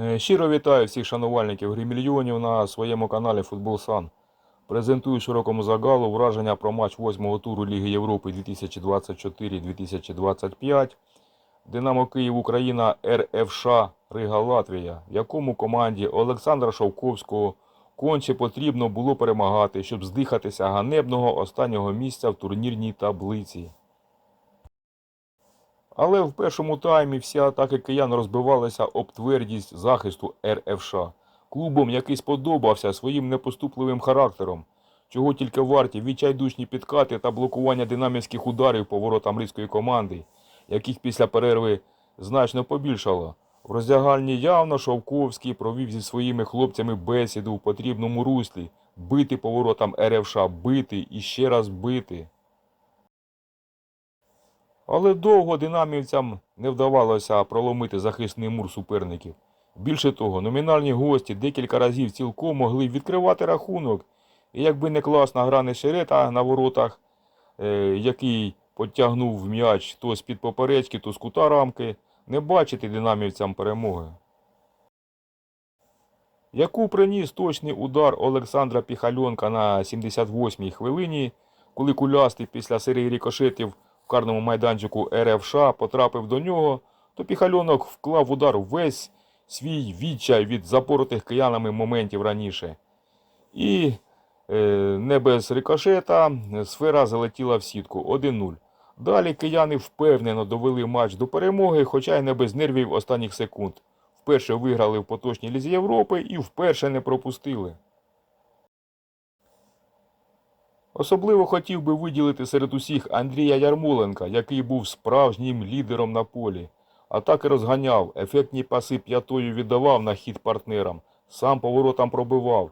Е, Щиро вітаю всіх шанувальників гри мільйонів на своєму каналі Футбол Сан. Презентую широкому загалу враження про матч 8-го туру Ліги Європи 2024-2025. Динамо Київ Україна РФШ Рига Латвія, в якому команді Олександра Шовковського конче потрібно було перемагати, щоб здихатися ганебного останнього місця в турнірній таблиці. Але в першому таймі всі атаки киян розбивалися об твердість захисту РФШ, клубом, який сподобався своїм непоступливим характером, чого тільки варті відчайдушні підкати та блокування динамівських ударів по воротам ризької команди, яких після перерви значно побільшало. В роздягальні явно Шовковський провів зі своїми хлопцями бесіду в потрібному руслі, бити по воротам РФШ, бити і ще раз бити. Але довго динамівцям не вдавалося проломити захисний мур суперників. Більше того, номінальні гості декілька разів цілком могли відкривати рахунок. І якби не класна гра Нешерета на воротах, е, який потягнув м'яч то з-під поперечки, то з кута рамки, не бачити динамівцям перемоги. Яку приніс точний удар Олександра Піхальонка на 78-й хвилині, коли кулястий після серії рікошетів в карному майданчику РФШ потрапив до нього, то Піхальонок вклав удар весь свій відчай від запоротих киянами моментів раніше. І е, не без рикошета сфера залетіла в сітку 1-0. Далі кияни впевнено довели матч до перемоги, хоча й не без нервів останніх секунд. Вперше виграли в поточній лізі Європи і вперше не пропустили. Особливо хотів би виділити серед усіх Андрія Ярмоленка, який був справжнім лідером на полі. Атаки розганяв, ефектні паси п'ятою віддавав на хід партнерам, сам поворотам пробивав.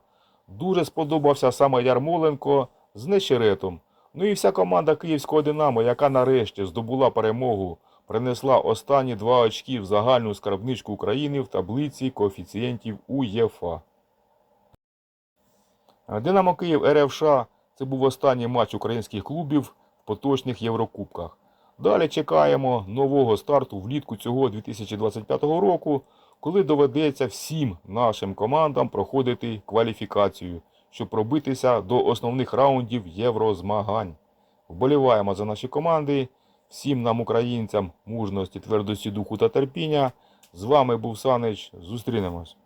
Дуже сподобався саме Ярмоленко з Нещеретом. Ну і вся команда київського Динамо, яка нарешті здобула перемогу, принесла останні два очки в загальну скарбничку України в таблиці коефіцієнтів УЄФА. Динамо Київ РФШ це був останній матч українських клубів в поточних Єврокубках. Далі чекаємо нового старту влітку цього 2025 року, коли доведеться всім нашим командам проходити кваліфікацію, щоб пробитися до основних раундів єврозмагань. Вболіваємо за наші команди. Всім нам, українцям, мужності, твердості духу та терпіння. З вами був Санич. Зустрінемось.